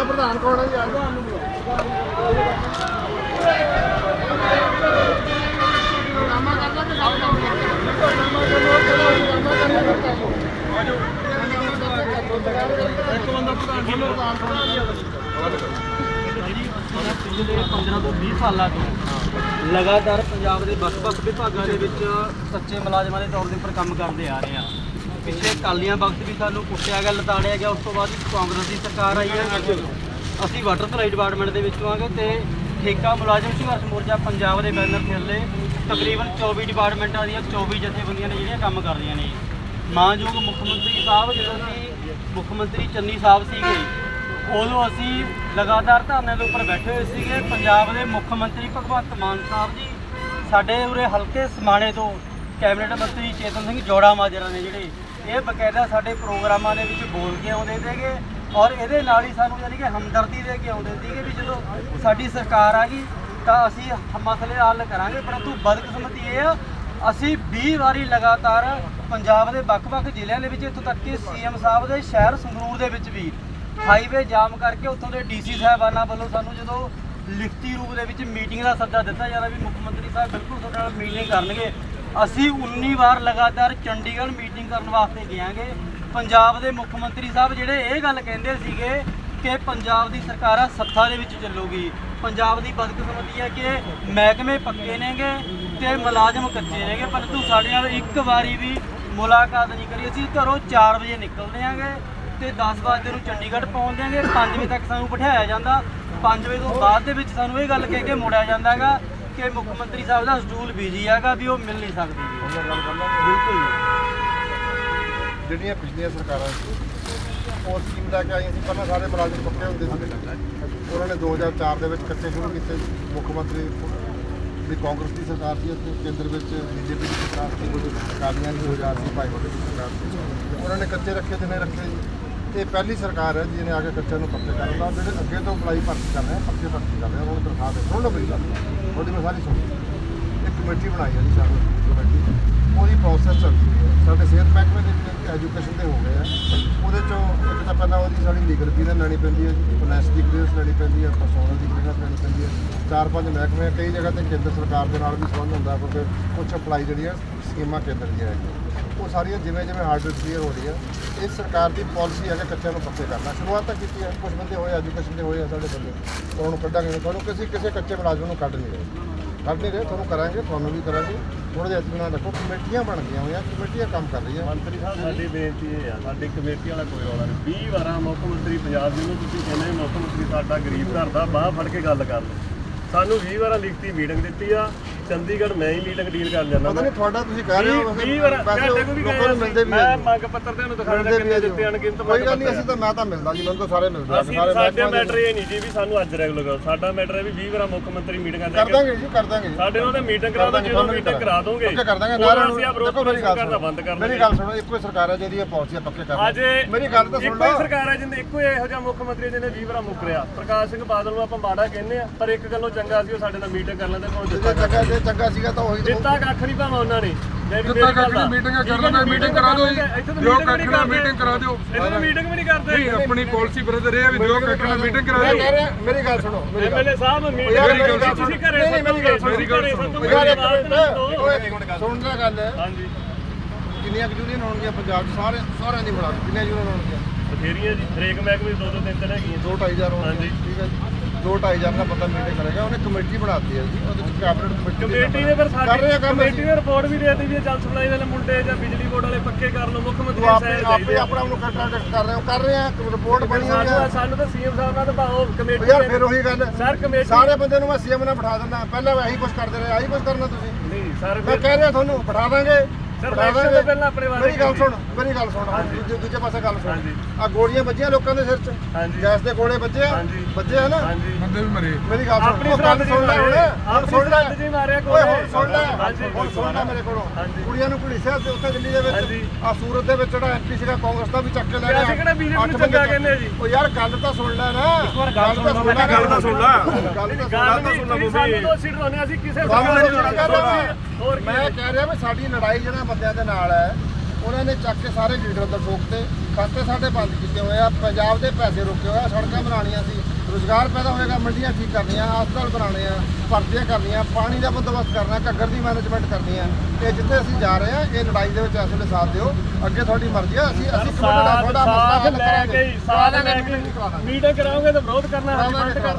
ਤੁਹਾਡਾ ਪ੍ਰਧਾਨ ਕੌਣ ਹੈ ਜੀ? ਆ ਪਿਛਲੇ 15 ਤੋਂ 20 ਸਾਲਾਂ ਤੋਂ ਲਗਾਤਾਰ ਪੰਜਾਬ ਦੇ ਵੱਖ-ਵੱਖ ਵਿਭਾਗਾਂ ਦੇ ਵਿੱਚ ਸੱਚੇ ਮੁਲਾਜ਼ਮਾਂ ਦੇ ਤੌਰ ਦੇ ਉੱਪਰ ਕੰਮ ਕਰਦੇ ਆ ਰਹੇ ਆ। ਪਿਛਲੇ ਕਾਲੀਆਂ ਵਕਤ ਵੀ ਸਾਨੂੰ ਕੁੱਟਿਆ ਗਿਆ, ਲਤਾੜਿਆ ਗਿਆ, ਉਸ ਤੋਂ ਬਾਅਦ ਕਾਂਗਰਸ ਦੀ ਸਰਕਾਰ ਆਈ ਹੈ। ਅਸੀਂ ਵਾਟਰ ਸਪਲਾਈ ਡਿਪਾਰਟਮੈਂਟ ਦੇ ਵਿੱਚ ਆਵਾਂਗੇ ਤੇ ਠੇਕਾ ਮੁਲਾਜ਼ਮ ਸੰਘਰਸ਼ ਮੋਰਚਾ ਪੰਜਾਬ ਦੇ ਬੈਨਰ ਥੱਲੇ ਤਕਰੀਬਨ 24 ਡਿਪਾਰਟਮੈਂਟਾਂ ਦੀਆਂ 24 ਜਥੇਬੰਦੀਆਂ ਨੇ ਜਿਹੜੀਆਂ ਕੰਮ ਕਰਦੀਆਂ ਨੇ। ਮਾਨਯੋਗ ਮੁੱਖ ਮੰਤਰੀ ਸਾਹਿਬ, ਜਦੋਂ ਕਿ ਮੁੱਖ ਮੰਤਰੀ ਚੰਨੀ ਸਾਹਿਬ ਸੀਗੇ, ਉਦੋਂ ਅਸੀਂ ਲਗਾਤਾਰ ਧਰਨੇ ਦੇ ਉੱਪਰ ਬੈਠੇ ਹੋਏ ਸੀਗੇ। ਪੰਜਾਬ ਦੇ ਮੁੱਖ ਮੰਤਰੀ ਭਗਵੰਤ ਮਾਨ ਸਾਹਿਬ ਜੀ, ਸਾਡੇ ਉਰੇ ਹਲਕੇ ਸਮਾਣੇ ਤੋਂ ਕੈਬਨਿਟ ਮੰਤਰੀ ਚੇਤਨ ਸਿੰਘ ਜੋੜਾ ਮਾਜਰਾ ਨੇ ਜਿਹੜੇ ਇਹ ਬਕਾਇਦਾ ਸਾਡੇ ਪ੍ਰੋਗਰਾਮਾਂ ਦੇ ਵਿੱਚ ਬੋਲ ਕੇ ਆਉਂਦੇ ਸੀਗੇ ਔਰ ਇਹਦੇ ਨਾਲ ਹੀ ਸਾਨੂੰ ਯਾਨੀ ਕਿ ਹਮਦਰਦੀ ਦੇ ਕੇ ਆਉਂਦੇ ਸੀਗੇ ਵੀ ਜਦੋਂ ਸਾਡੀ ਸਰਕਾਰ ਆ ਗਈ ਤਾਂ ਅਸੀਂ ਮਸਲੇ ਹੱਲ ਕਰਾਂਗੇ, ਪਰੰਤੂ ਬਦਕਿਸਮਤੀ ਇਹ ਆ, ਅਸੀਂ 20 ਵਾਰੀ ਲਗਾਤਾਰ ਪੰਜਾਬ ਦੇ ਵੱਖ-ਵੱਖ ਜ਼ਿਲ੍ਹਿਆਂ ਦੇ ਵਿੱਚ ਇੱਥੋਂ ਤੱਕ ਕਿ ਸੀਐਮ ਸਾਹਿਬ ਦੇ ਸ਼ਹਿਰ ਸੰਗਰੂਰ ਦੇ ਵਿੱਚ ਵੀ ਹਾਈਵੇ ਜਾਮ ਕਰਕੇ ਉੱਥੋਂ ਦੇ ਡੀਸੀ ਸਾਹਿਬਾਨਾਂ ਵੱਲੋਂ ਸਾਨੂੰ ਜਦੋਂ ਲਿਖਤੀ ਰੂਪ ਦੇ ਵਿੱਚ ਮੀਟਿੰਗ ਦਾ ਸੱਦਾ ਦਿੱਤਾ ਜਾਂਦਾ ਵੀ ਮੁੱਖ ਮੰਤਰੀ ਸਾਹਿਬ ਬਿਲਕੁਲ ਤੁਹਾਡੇ ਨਾਲ ਮੀਟਿੰਗ ਕਰਨਗੇ ਅਸੀਂ 19 ਵਾਰ ਲਗਾਤਾਰ ਚੰਡੀਗੜ੍ਹ ਮੀਟਿੰਗ ਕਰਨ ਵਾਸਤੇ ਗਿਆਂਗੇ। ਪੰਜਾਬ ਦੇ ਮੁੱਖ ਮੰਤਰੀ ਸਾਹਿਬ ਜਿਹੜੇ ਇਹ ਗੱਲ ਕਹਿੰਦੇ ਸੀਗੇ ਕਿ ਪੰਜਾਬ ਦੀ ਸਰਕਾਰ ਆ ਸੱਥਾ ਦੇ ਵਿੱਚ ਚੱਲੂਗੀ। ਪੰਜਾਬ ਦੀ ਬਦਕਿਸਮਤੀ ਹੈ ਕਿ ਮਹਿਕਮੇ ਪੱਕੇ ਨੇਗੇ ਤੇ ਮੁਲਾਜ਼ਮ ਕੱਚੇ ਨੇਗੇ, ਪਰੰਤੂ ਸਾਡੇ ਨਾਲ ਇੱਕ ਵਾਰੀ ਵੀ ਮੁਲਾਕਾਤ ਨਹੀਂ ਕਰੀ। ਅਸੀਂ ਘਰੋਂ 4 ਵਜੇ ਨਿਕਲਦੇ ਆਂਗੇ ਤੇ 10 ਵਜੇ ਨੂੰ ਚੰਡੀਗੜ੍ਹ ਪਹੁੰਚ ਜਾਾਂਗੇ। 5 ਵਜੇ ਤੱਕ ਸਾਨੂੰ ਬਿਠਾਇਆ ਜਾਂਦਾ। 5 ਵਜੇ ਤੋਂ ਬਾਅਦ ਦੇ ਵਿੱਚ ਸਾਨੂੰ ਇਹ ਗੱਲ ਕਹਿ ਕੇ ਮੋੜਿਆ ਜਾਂਦਾ ਹੈਗਾ ਕਿ ਮੁੱਖ ਮੰਤਰੀ ਸਾਹਿਬ ਦਾ ਸ਼ਡਿਊਲ ਬਿਜ਼ੀ ਹੈਗਾ ਵੀ ਉਹ ਮਿਲ ਨਹੀਂ ਸਕਦੇ। ਬਿਲਕੁਲ ਜਿਹੜੀਆਂ ਪਿਛਲੀਆਂ ਸਰਕਾਰਾਂ ਸੀ ਉਹ ਸਕੀਮ ਲੈ ਕੇ ਆਈਆਂ ਪਹਿਲਾਂ ਸਾਰੇ ਮੁਲਾਜ਼ਮ ਪੱਕੇ ਹੁੰਦੇ ਸੀ। ਉਹਨਾਂ ਨੇ 2004 ਦੇ ਵਿੱਚ ਕੱਚੇ ਸ਼ੁਰੂ ਕੀਤੇ। ਮੁੱਖ ਮੰਤਰੀ ਦੀ ਕਾਂਗਰਸ ਦੀ ਸਰਕਾਰ ਸੀ ਅਤੇ ਕੇਂਦਰ ਵਿੱਚ ਬੀਜੇਪੀ ਦੀ ਸਰਕਾਰ ਸੀ ਕੁਝ ਅਕਾਲੀਆਂ ਦੀ 2000 ਸੀ ਭਾਈ ਵੱਡੇ ਦੀ ਸਰਕਾਰ ਸੀ। ਉਹਨਾਂ ਨੇ ਕੱਚੇ ਰੱਖੇ ਤੇ ਰੱਖੇ ਜੀ ਇਹ ਪਹਿਲੀ ਸਰਕਾਰ ਹੈ ਜਿਹਨੇ ਆ ਕੇ ਕੱਚਿਆਂ ਨੂੰ ਪੱਕੇ ਕਰਨ ਦਾ, ਜਿਹੜੇ ਅੱਗੇ ਤੋਂ ਅਪਲਾਈ ਭਰਤੀ ਕਰ ਰਹੇ ਆ ਪੱਕੇ ਭਰਤੀ ਕਰ ਰਹੇ ਆ ਉਹਨਾਂ ਨੂੰ ਤਨਖਾਹ ਦੇ ਉਹਨਾਂ ਮੇਰੀ ਗੱਲ ਤੁਹਾਡੀ ਮੈਂ ਸਾਰੀ ਸੁਣੀ। ਇੱਕ ਕਮੇਟੀ ਬਣਾਈ ਹੈ ਜੀ ਸਾਨੂੰ ਕਮੇਟੀ। ਉਹਦੀ ਪ੍ਰੋਸੈਸ ਚੱਲ ਰਹੀ ਹੈ। ਸਾਡੇ ਸਿਹਤ ਮਹਿਕਮੇ ਦੇ ਵਿੱਚ ਐਜੂਕੇਸ਼ਨ ਦੇ ਹੋ ਗਏ ਆ, ਉਹਦੇ ਚੋਂ ਇੱਕ ਤਾਂ ਪਹਿਲਾਂ ਉਹਦੀ ਸਾਡੀ ਲੀਗਲ ਕਲੀਅਰ ਲੈਣੀ ਪੈਂਦੀ ਹੈ ਜੀ। ਫਾਈਨੈਂਸ ਦੀ ਕਲੀਅਰੈਂਸ ਲੈਣੀ ਪੈਂਦੀ ਹੈ ਪਰਸੋਨਲ ਦੀ ਕਲੀਅਰੈਂਸ ਲੈਣੀ ਪੈਂਦੀ ਹੈ। ਚਾਰ ਪੰਜ ਮਹਿਕਮੇ ਕਈ ਜਗ੍ਹਾ ਤੇ ਕੇਂਦਰ ਸਰਕਾਰ ਦੇ ਨਾਲ ਵੀ ਸੰਬੰਧ ਹੁੰਦਾ, ਕਿਉਂਕਿ ਕੁਝ ਅਪਲਾਈ ਜਿਹੜੀਆਂ ਸਕੀਮਾਂ ਕੇਂਦਰ ਦੀਆਂ ਹੈਗੀਆਂ। ਉਹ ਸਾਰੀਆਂ ਜਿਵੇਂ ਜਿਵੇਂ ਹਾਰਡਰ ਕਲੀਅਰ ਹੋ ਰਹੀਆਂ ਇਹ ਸਰਕਾਰ ਦੀ ਪਾਲਿਸੀ ਹੈ ਕਿ ਕੱਚਿਆਂ ਨੂੰ ਪੱਕੇ ਕਰਨਾ। ਸ਼ੁਰੂਆਤ ਤਾਂ ਕੀਤੀ ਹੈ ਕੁਝ ਬੰਦੇ ਹੋਏ ਐਜੂਕੇਸ਼ਨ ਦੇ ਹੋਏ ਆ ਸਾਡੇ ਬੰਦੇ। ਉਹਨਾਂ ਨੂੰ ਕੱਢਾਂਗੇ ਤੁਹਾਨੂੰ ਕਿਸੇ ਕਿਸੇ ਕੱਚੇ ਮੁਲਾਜ਼ਮ ਨੂੰ ਕੱਢ ਨਹੀਂ ਰਹੇ। ਕੱਢ ਨਹੀਂ ਰਹੇ, ਤੁਹਾਨੂੰ ਕਰਾਂਗੇ, ਤੁਹਾਨੂੰ ਵੀ ਕਰਾਂਗੇ। ਥੋੜਾ ਜਿਹਾ ਇਤਨਾ ਰੱਖੋ, ਕਮੇਟੀਆਂ ਬਣ ਗਈਆਂ ਹੋਈਆਂ, ਕਮੇਟੀਆਂ ਕੰਮ ਕਰ ਰਹੀਆਂ। ਮੰਤਰੀ ਸਾਹਿਬ, ਸਾਡੀ ਬੇਨਤੀ ਇਹ ਆ, ਸਾਡੀ ਕਮੇਟੀ ਵਾਲਾ ਕੋਈ ਰੌਲਾ ਨਹੀਂ। 20 ਵਾਰਾਂ ਮੁੱਖ ਮੰਤਰੀ ਪੰਜਾਬ ਜੀ ਨੂੰ ਤੁਸੀਂ ਕਹਿੰਦੇ ਮੁੱਖ ਮੰਤਰੀ ਸਾਡਾ ਗਰੀਬ ਘਰ ਦਾ, ਬਾਹ ਫੜ ਕੇ ਗੱਲ ਕਰ ਲਓ। ਸਾਨੂੰ 20 ਵਾਰਾਂ ਲਿਖਤੀ ਮੀਟਿੰਗ ਦਿੱਤੀ ਆ ਚੰਡੀਗੜ੍ਹ ਮੈਂ ਹੀ ਮੀਟਿੰਗ ਡੀਲ ਕਰ ਜਾਂਦਾ ਪਤਾ ਨਹੀਂ ਤੁਹਾਡਾ ਤੁਸੀਂ ਕਹਿ ਰਹੇ ਹੋ 20 ਵਾਰ ਕੋਲ ਵੀ ਲੋਕਾਂ ਨੂੰ ਮਿਲਦੇ ਵੀ ਮੈਂ। ਮੰਗ ਪੱਤਰ ਤੁਹਾਨੂੰ ਦਿਖਾਉਣਾ ਵੀ ਕਿੰਨੇ। ਦਿੱਤੇ ਅਣਗਿਣਤ ਕੋਈ ਗੱਲ ਨਹੀਂ ਅਸੀਂ ਤਾਂ ਮੈਂ ਤਾਂ ਮਿਲਦਾ ਜੀ ਮੈਨੂੰ ਤਾਂ ਸਾਰੇ ਮਿਲਦੇ ਆ ਅਸੀਂ ਸਾਰੇ ਸਾਡੇ ਮੈਟਰ ਦੇ- ਇਹ ਨਹੀਂ ਜੀ ਵੀ ਸਾਨੂੰ ਅੱਜ ਰੈਗੂਲਰ ਕਰੋ। ਸਾਡਾ ਮੈਟਰ ਹੈ ਵੀ 20 ਵਾਰਾਂ ਮੁੱਖ ਮੰਤਰੀ ਮੀਟਿੰਗਾਂ ਕਰ ਦਾਂਗੇ ਜੀ ਕਰ ਦਾਂਗੇ ਸਾਡੇ ਨਾਲ ਤਾਂ ਮੀਟਿੰਗ ਕਰਾ ਦੋ ਜਦੋਂ ਮੀਟਿੰਗ ਕਰਾ ਦੋਗੇ। ਪੱਕੇ ਕਰ ਦਾਂਗੇ ਵਿਰੋਧ ਦੇਖੋ ਮੇਰੀ ਗੱਲ ਕਰਨਾ ਬੰਦ ਕਰ ਮੇਰੀ ਗੱਲ ਸੁਣੋ ਇੱਕੋ ਹੀ ਸਰਕਾਰ ਹੈ ਜਿਹਦੀ ਇਹ ਪਾਲਿਸੀਆਂ ਪੱਕੇ ਕਰ ਅੱਜ ਮੇਰੀ ਗੱਲ ਤਾਂ ਸੁਣ ਇੱਕੋ ਹੀ ਸਰਕਾਰ ਹੈ ਜਿੰਦੇ ਇੱਕੋ ਹੀ ਇਹੋ ਜਿਹਾ ਮੁੱਖ ਮੰਤਰੀ ਜਿਹਨੇ 20 ਵਾਰ ਮੁੱਕਰਿਆ ਪ੍ਰਕਾਸ਼ ਸਿੰਘ ਬਾਦਲ ਨੂੰ ਆਪਾਂ ਮਾੜਾ ਕਹਿੰਦੇ ਆ ਪਰ ਇੱਕ ਗੱਲੋਂ ਚੰਗਾ ਸੀ ਉਹ ਸਾਡੇ ਨਾਲ ਮੀਟਿੰਗ ਕਰ ਲੈਂਦੇ ਕੋਈ ਜੇ ਦਿੱਤਾ ਚੰਗਾ ਜੇ ਚੰਗਾ ਸੀਗਾ ਤਾਂ ਉਹੀ ਦਿੱਤਾ ਕੱਖ ਨਹੀਂ ਭਾਵੇਂ ਉਹਨਾਂ ਨੇ। ਜਿੱਦਾਂ ਕੱਖਣੀ ਮੀਟਿੰਗ ਕਰ ਲੈਣਾ ਮੀਟਿੰਗ ਕਰਾ ਦਿਓ ਜੀ। ਦਿਓ ਕੱਖਣਾ ਮੀਟਿੰਗ ਕਰਾ ਦਿਓ। ਇਹਨਾਂ ਮੀਟਿੰਗ ਵੀ ਨਹੀਂ ਕਰਦੇ। ਨਹੀਂ ਆਪਣੀ ਪਾਲਿਸੀ ਬਰਦਰ ਇਹ ਆ ਵੀ ਦਿਓ ਕੱਖਣਾ ਮੀਟਿੰਗ ਕਰਾ ਮੈਂ ਦਿਓ। ਕਹਿ ਰਿਹਾ ਮੇਰੀ ਗੱਲ ਸੁਣੋ ਮੇਰੀ ਗੱਲ ਐਮਐਲਏ ਸਾਹਿਬ ਮੀਟਿੰਗ ਯਾਰ ਮੇਰੀ ਮੇਰੀ ਗੱਲ ਤੁਸੀਂ ਸੁਣੋ। ਘਰੇ ਨਹੀਂ, ਮੇਰੀ ਗੱਲ ਸੁਣੋ। ਮੇਰੀ ਗੱਲ ਸੁਣੋ ਯਾਰ ਇੱਕ ਬਾਤ ਨਾ ਦਿਓ। ਮਿੰਟ ਓਏ ਇੱਕ ਮਿੰਟ ਸੁਣ ਲੈ ਗੱਲ। ਹਾਂਜੀ। ਕਿੰਨੀਆਂ ਕੁ ਯੂਨੀਅਨ ਹੋਣਗੀਆਂ ਪੰਜਾਬ 'ਚ? ਸਾਰੇ ਸਾਰਿਆਂ ਦੀ ਬਣਾ ਦਿਓ। ਕਿੰਨੀਆਂ ਯੂਨੀਅਨ ਹੋਣਗੀਆਂ? ਬਥੇਰੀਆਂ ਜੀ। ਹਰੇਕ ਮਹਿਕਮੇ ਦੋ ਦੋ ਤਿੰਨ ਤਿੰਨ ਹੈਗੀਆਂ। ਦੋ ਢਾਈ ਹਜ਼ਾਰ ਹੋਣਗੀਆਂ। ਹਾਂਜੀ। ਠੀਕ ਹੈ ਜੀ। ਦੋ ਢਾਈ ਹਜ਼ਾਰ ਦਾ ਬੰਦਾ ਮੀਟਿੰਗ ਕਰੇਗਾ ਉਹਨੇ ਕਮੇਟੀ ਬਣਾਤੀ ਹੈ ਜੀ ਉਹਦੇ ਵਿੱਚ ਕੈਬਨਿਟ ਕਮੇਟੀ ਕਮੇਟੀ ਨੇ ਫਿਰ ਕਰ ਰਹੇ ਆ ਸਾਡੀ ਕੰਮ ਕਮੇਟੀ ਨੇ ਰਿਪੋਰਟ ਵੀ ਦੇ ਦਿੱਤੀ ਵੀ ਇਹ ਜਲ ਸਪਲਾਈ ਵਾਲੇ ਮੁੰਡੇ ਜਾਂ ਬਿਜਲੀ ਬੋਰਡ ਵਾਲੇ ਪੱਕੇ ਕਰ ਲਓ ਮੁੱਖ ਮੰਤਰੀ ਆਪੇ ਸਾਹਿਬ ਆਪੇ ਆਪਣਾ ਨੂੰ ਕੰਟਰੈਕਟ ਕਰ ਰਹੇ ਹੋ ਕਰ ਰਹੇ ਆ ਰਿਪੋਰਟ ਬਣੀ ਹੋਈ ਸਾਨੂੰ ਹੈ ਸਾਨੂੰ ਤਾਂ ਸੀਐਮ ਸਾਹਿਬ ਨਾਲ ਤਾਂ ਭਾਓ ਕਮੇਟੀ ਯਾਰ ਫਿਰ ਉਹੀ ਗੱਲ ਸਰ ਕਮੇਟੀ ਸਾਰੇ ਬੰਦੇ ਨੂੰ ਮੈਂ ਸੀਐਮ ਨਾਲ ਬਿਠਾ ਦਿੰਦਾ ਪਹਿਲਾਂ ਆਹੀ ਕੁਝ ਕਰਦੇ ਰਹੇ ਆਹੀ ਕੁਝ ਕਰਨਾ ਤੁਸੀਂ। ਨਹੀਂ ਸਰ ਮੈਂ ਕਹਿ ਰਿਹਾ ਤੁਹਾਨੂੰ ਬਿਠਾ ਦਾਂਗੇ। ਸਰ, ਤੋਂ ਪਹਿਲਾਂ ਆਪਣੇ ਮੇਰੀ ਗੱਲ। ਸੁਣ ਮੇਰੀ ਗੱਲ ਸੁਣ ਦੂਜੇ ਦੂਜੇ ਪਾਸੇ ਗੱਲ ਸੁਣ। ਆ ਗੋਲੀਆਂ ਵੱਜੀਆਂ ਲੋਕਾਂ ਦੇ ਸਿਰ 'ਚ। ਗੈਸ ਦੇ ਗੋਲੇ ਵੱਜੇ ਆ। ਵੱਜੇ ਆ ਨਾ। ਹਾਂਜੀ। ਬੰਦੇ ਵੀ ਮਰੇ। ਮੇਰੀ ਗੱਲ ਸੁਣ ਆਪਣੀ ਸਰਹੱਦ ਸੁਣ ਲੈ ਹੁਣ। ਸੁਣ ਲੈ। ਜੀ ਮਾਰਿਆ ਕੋਲੇ। ਹੁਣ ਸੁਣ ਲੈ। ਹਾਂਜੀ। ਹੁਣ ਸੁਣ ਲੈ ਮੇਰੇ ਕੋਲੋਂ। ਹਾਂਜੀ। ਕੁੜੀਆਂ ਨੂੰ ਘੜੀਸਿਆ ਤੇ ਉੱਥੇ ਦਿੱਲੀ ਦੇ ਵਿੱਚ। ਆ ਸੂਰਤ ਦੇ ਵਿੱਚ ਜਿਹੜਾ ਐਮਪੀ ਸੀਗਾ ਕਾਂਗਰਸ ਦਾ ਵੀ ਚੱਕ ਕੇ ਲੈ ਗਿਆ ਅਸੀਂ ਕਿਹੜਾ BJP ਨੂੰ ਚੰਗਾ ਕਹਿੰਦੇ ਜੀ। ਉਹ ਯਾਰ ਗੱਲ ਤਾਂ ਸੁਣ ਲੈ ਨਾ। ਇੱਕ ਵਾਰ ਗੱਲ ਸੁਣ ਕਿਹਾ ਗੱਲ ਤਾਂ ਸੁਣ ਲੈ ਗੱਲ ਤਾਂ ਸੁਣ ਲੈ ਤੁਸੀਂ ਸਾਨੂੰ ਦੋ ਸੀਟ ਦੋਨੇ ਅਸੀਂ ਕਿਸੇ ਹੋਰ ਮੈਂ ਕਹਿ ਰਿਹਾ ਵੀ ਸਾਡੀ ਲੜਾਈ ਜਿਹੜਾ ਬੰਦਿਆਂ ਦੇ ਨਾਲ ਹੈ। ਉਹਨਾਂ ਨੇ ਚੱਕ ਕੇ ਸਾਰੇ ਲੀਡਰ ਦਾ ਠੋਕਤੇ ਖਾਤੇ ਸਾਡੇ ਬੰਦ ਕੀਤੇ ਹੋਏ ਆ। ਪੰਜਾਬ ਦੇ ਪੈਸੇ ਰੁਕੇ ਹੋਏ ਆ ਸੜਕਾਂ ਬਣਾਉਣੀਆਂ ਸੀ। ਰੋਜ਼ਗਾਰ ਪੈਦਾ ਹੋਏਗਾ ਮੰਡੀਆਂ ਠੀਕ ਕਰਨੀਆਂ ਹਸਪਤਾਲ ਬਣਾਉਣੇ ਆ ਭਰਤੀਆਂ ਕਰਨੀਆਂ ਪਾਣੀ ਦਾ ਬੰਦੋਬਸਤ ਕਰਨਾ ਘੱਗਰ ਦੀ ਮੈਨੇਜਮੈਂਟ ਕਰਨੀ ਆ। ਇਹ ਜਿੱਥੇ ਅਸੀਂ ਜਾ ਰਹੇ ਆ ਇਹ ਲੜਾਈ ਦੇ ਵਿੱਚ ਇਸ ਵੇਲੇ ਸਾਥ ਦਿਓ। ਅੱਗੇ ਤੁਹਾਡੀ ਮਰਜ਼ੀ ਆ ਅਸੀਂ ਅਸੀਂ ਕਮਿਟਡ ਆ ਤੁਹਾਡਾ ਮਸਲਾ ਹੱਲ ਕਰਾਂਗੇ। ਮੀਟਿੰਗ ਕਰਾਓਗੇ ਤਾਂ ਵਿਰੋਧ ਕਰਨਾ ਅਸੀਂ ਬੰਦ ਕਰ